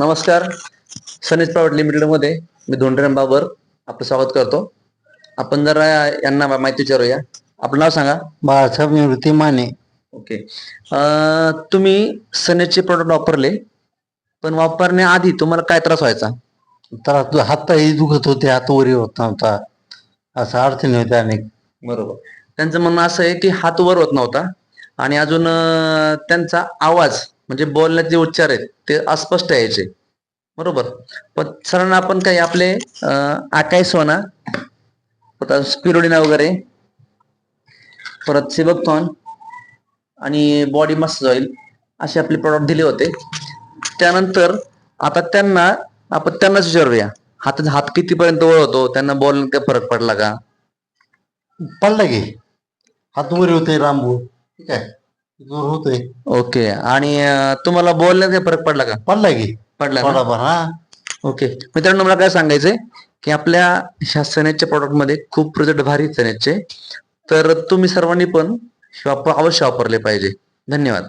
नमस्कार. सनेज प्रायव्हेट लिमिटेडमध्ये मी धोंडराम बाबर आपलं स्वागत करतो. आपण जरा यांना माहिती विचारूया. आपलं नाव सांगा. बाळासाहेब निवृत्ती माने. ओके. तुम्ही सनेजचे प्रोडक्ट वापरले पण वापरण्याआधी तुम्हाला काय त्रास व्हायचा? तर आता हातही दुखत होते हात वरी होत नव्हता. असं अडचणी होत्या अनेक. बरोबर. त्यांचं म्हणणं असं आहे की हात वर होत नव्हता. आणि अजून त्यांचा आवाज म्हणजे बोलण्याचे उच्चार आहेत ते अस्पष्ट यायचे. बरोबर? पण सरांना आपण काही आपले आकाय सोना परत स्पिरुडिना वगैरे परत सिबकथॉन आणि बॉडी मसाज ऑइल असे आपले प्रॉडक्ट दिले होते. त्यानंतर आता त्यांना आपण त्यांनाच विचारूया. हात हात कितीपर्यंत वळवतो त्यांना बोलण्यात काय फरक पडला का? पडला की. हात वरी होते रामभू ठीक आहे? जोर होतोय. ओके. आणि अं, तुम्हाला बोलण्यात काही फरक पडला का? पडला की. पडला ना? थोडाफार हा. ओके. मित्रांनो मला काय सांगायचंय की आपल्या ह्या सनेजच्या प्रॉडक्टमध्ये खूप रिझल्ट भारी आहेत सनेजचे. तर तुम्ही सर्वांनी पण हे अवश्य वापरले पाहिजे. धन्यवाद.